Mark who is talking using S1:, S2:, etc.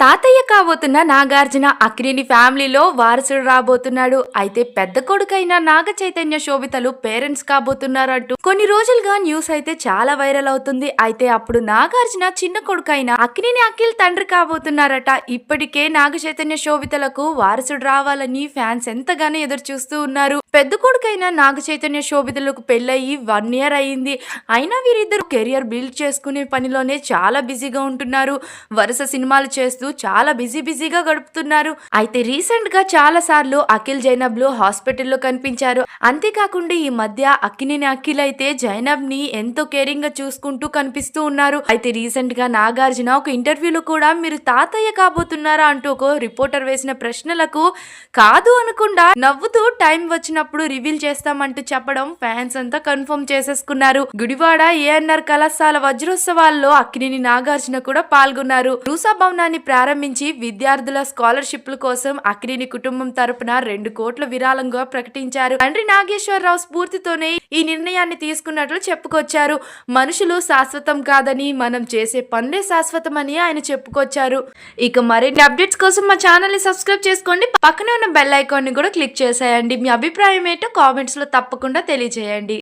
S1: తాతయ్య కాబోతున్న నాగార్జున అక్రిని ఫ్యామిలీలో వారసుడు రాబోతున్నాడు. అయితే పెద్ద కొడుకైన నాగ చైతన్య శోభితలు పేరెంట్స్ కాబోతున్నారంటూ కొన్ని రోజులుగా న్యూస్ అయితే చాలా వైరల్ అవుతుంది. అయితే అప్పుడు నాగార్జున చిన్న కొడుకైన అక్కినేని అఖిల్ తండ్రి కాబోతున్నారట. ఇప్పటికే నాగ చైతన్య శోభితలకు వారసుడు రావాలని ఫ్యాన్స్ ఎంతగానో ఎదురు చూస్తూ ఉన్నారు. పెద్ద కొడుకైన నాగ చైతన్య శోభితలకు పెళ్ళయి వన్ ఇయర్ అయింది అయినా వీరిద్దరు కెరియర్ బిల్డ్ చేసుకునే పనిలోనే చాలా బిజీగా ఉంటున్నారు. వరుస సినిమాలు చేస్తూ చాలా బిజీ బిజీగా గడుపుతున్నారు. అయితే రీసెంట్గా చాలా సార్లు అఖిల్ జైనబ్లు హాస్పిటల్లో కనిపించారు. అంతేకాకుండా ఈ మధ్య అక్కినేని అఖిల్ అయితే అయితే జైనబ్ని ఎంతో కేరింగ్గా చూసుకుంటూ కనిపిస్తూ ఉన్నారు. అయితే రీసెంట్గా నాగార్జున ఒక ఇంటర్వ్యూలో కూడా మీరు తాతయ్య కాబోతున్నారా అంటూ ఒక రిపోర్టర్ వేసిన ప్రశ్నలకు కాదు అనకుండా నవ్వుతూ టైం వచ్చినప్పుడు రివీల్ చేస్తామంటూ చెప్పడం ఫ్యాన్స్ అంతా కన్ఫర్మ్ చేసేసుకున్నారు. గుడివాడ ఏఎన్ఆర్ కళాశాల వజ్రోత్సవాల్లో అక్కినేని నాగార్జున కూడా పాల్గొన్నారు. రూసా భవనాన్ని ప్రారంభించి విద్యార్థుల స్కాలర్షిప్ల కోసం అక్కినేని కుటుంబం తరపున రెండు కోట్ల విరాళంగా ప్రకటించారు. తండ్రి నాగేశ్వరరావు స్ఫూర్తితోనే ఈ నిర్ణయాన్ని తీసుకున్నట్లు చెప్పుకొచ్చారు. మనుషులు శాశ్వతం కాదని మనం చేసే పనులే శాశ్వతమని ఆయన చెప్పుకొచ్చారు. ఇక మరిన్ని అప్డేట్స్ కోసం మా ఛానల్ని సబ్స్క్రైబ్ చేసుకోండి. పక్కనే ఉన్న బెల్ ఐకాన్ని కూడా క్లిక్ చేసేయండి. మీ అభిప్రాయం ఏంటో కామెంట్స్లో తప్పకుండా తెలియజేయండి.